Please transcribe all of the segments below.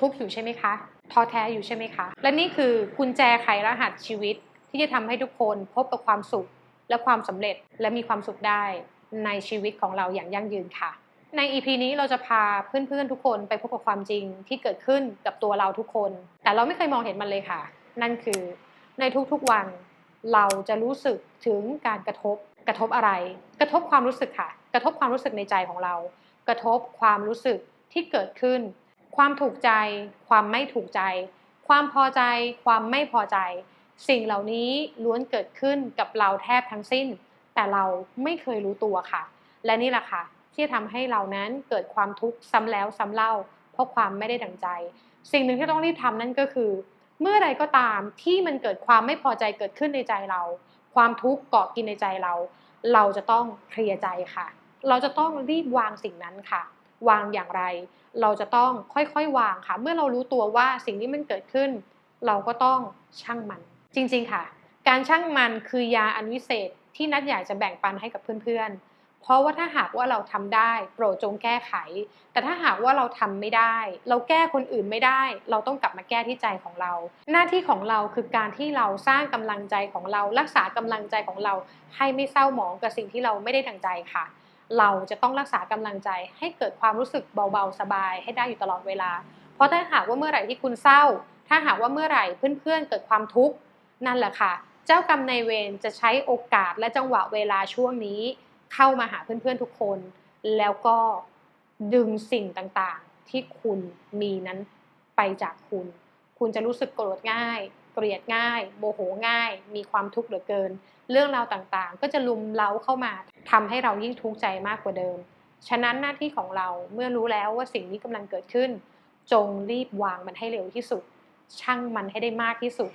ทุกข์อยู่ใช่ไหมคะท้อแท้อยู่ใช่ไหมคะ และนี่คือกุญแจไขรหัสชีวิตที่จะทำให้ทุกคนพบกับความสุขและความสำเร็จและมีความสุขได้ในชีวิตของเราอย่างยั่งยืนค่ะ ใน EP นี้เราจะพาเพื่อนๆทุกคนไปพบกับความจริงที่เกิดขึ้นกับตัวเราทุกคน แต่เราไม่เคยมองเห็นมันเลยค่ะ นั่นคือในทุกๆวันเราจะรู้สึกถึงการกระทบกระทบอะไร กระทบความรู้สึกค่ะ กระทบความรู้สึกในใจของเรา กระทบความรู้สึกที่เกิดขึ้น ความถูกใจ ความไม่ถูกใจ ความพอใจ ความไม่พอใจ สิ่งเหล่านี้ล้วนเกิดขึ้นกับเราแทบทั้งสิ้น แต่เราไม่เคยรู้ตัวค่ะ และนี่แหละค่ะ ที่ทำให้เรานั้นเกิดความทุกข์ซ้ำแล้วซ้ำเล่า เพราะความไม่ได้ดังใจ สิ่งหนึ่งที่ต้องรีบทำนั่นก็คือ เมื่อไรก็ตามที่มันเกิดความไม่พอใจเกิดขึ้นในใจเรา ความทุกข์เกาะกินในใจเรา เราจะต้องเคลียร์ใจค่ะ เราจะต้องรีบวางสิ่งนั้นค่ะ วางอย่างไร เราจะต้องค่อยๆ วางค่ะ เมื่อเรารู้ตัวว่าสิ่งที่มันเกิดขึ้น เราก็ต้องช่างมัน จริงๆค่ะ การช่างมันคือยาอันวิเศษที่นัดอยากจะแบ่งปันให้กับเพื่อนๆ เพราะว่าถ้าหากว่าเราทำได้โปรดจงแก้ไข แต่ถ้าหากว่าเราทำไม่ได้ เราแก้คนอื่นไม่ได้ เราต้องกลับมาแก้ที่ใจของเรา หน้าที่ของเราคือการที่เราสร้างกำลังใจของเรา รักษากำลังใจของเราให้ไม่เศร้าหมองกับสิ่งที่เราไม่ได้ดังใจค่ะ เราจะต้องรักษากำลังใจ ให้เกิดความรู้สึกเบาๆสบายให้ได้อยู่ตลอดเวลา เพราะถ้าหากว่าเมื่อไหร่ที่คุณเศร้า ถ้าหากว่าเมื่อไหร่เพื่อนๆเกิดความทุกข์นั่นแหละค่ะ เจ้ากรรมนายเวรจะใช้โอกาสและจังหวะเวลาช่วงนี้ เข้ามาหาเพื่อนๆทุกคน แล้วก็ดึงสิ่งต่างๆที่คุณมีนั้นไปจากคุณ คุณจะรู้สึกโกรธง่าย เกลียดง่ายโมโหง่าย มีความทุกข์เหลือเกิน เรื่องราวต่างๆ ก็จะลุมเล้าเข้ามาทำให้เรายิ่งทุกข์ใจมากกว่าเดิม ฉะนั้นหน้าที่ของเราเมื่อรู้แล้วว่าสิ่งนี้กำลังเกิดขึ้น จงรีบวางมันให้เร็วที่สุด ช่างมันให้ได้มากที่สุด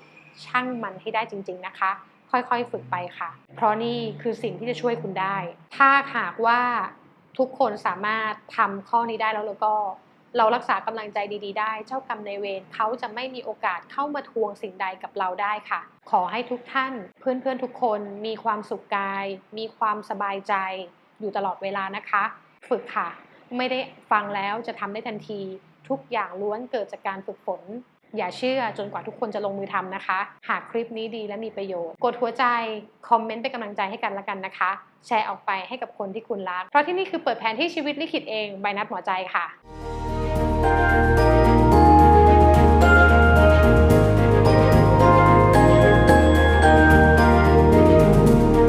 ช่างมันให้ได้จริง ๆนะคะ ค่อยๆฝึกไปค่ะ เพราะนี่คือสิ่งที่จะช่วยคุณได้ ถ้าหากว่าทุกคนสามารถทำข้อนี้ได้แล้วแล้วก็ เรารักษากำลังใจดี ๆ ได้ เจ้ากรรมนายเวรเขาจะไม่มีโอกาสเข้ามาทวงสิ่งใดกับเราได้ค่ะ ขอให้ทุกท่านเพื่อนๆทุกคนมีความสุขกาย มีความสบายใจ อยู่ตลอดเวลานะคะ ฝึกค่ะ ไม่ได้ฟังแล้วจะทำได้ทันที ทุกอย่างล้วนเกิดจากการฝึกฝน อย่าเชื่อจนกว่าทุกคนจะลงมือทำนะคะ หากคลิปนี้ดีและมีประโยชน์ กดหัวใจ คอมเมนต์เป็นกำลังใจให้กันละกันนะคะ แชร์ออกไปให้กับคนที่คุณรัก เพราะที่นี่คือเปิดแผนที่ชีวิตลิขิตเองใบนัดหมอใจค่ะ Bye.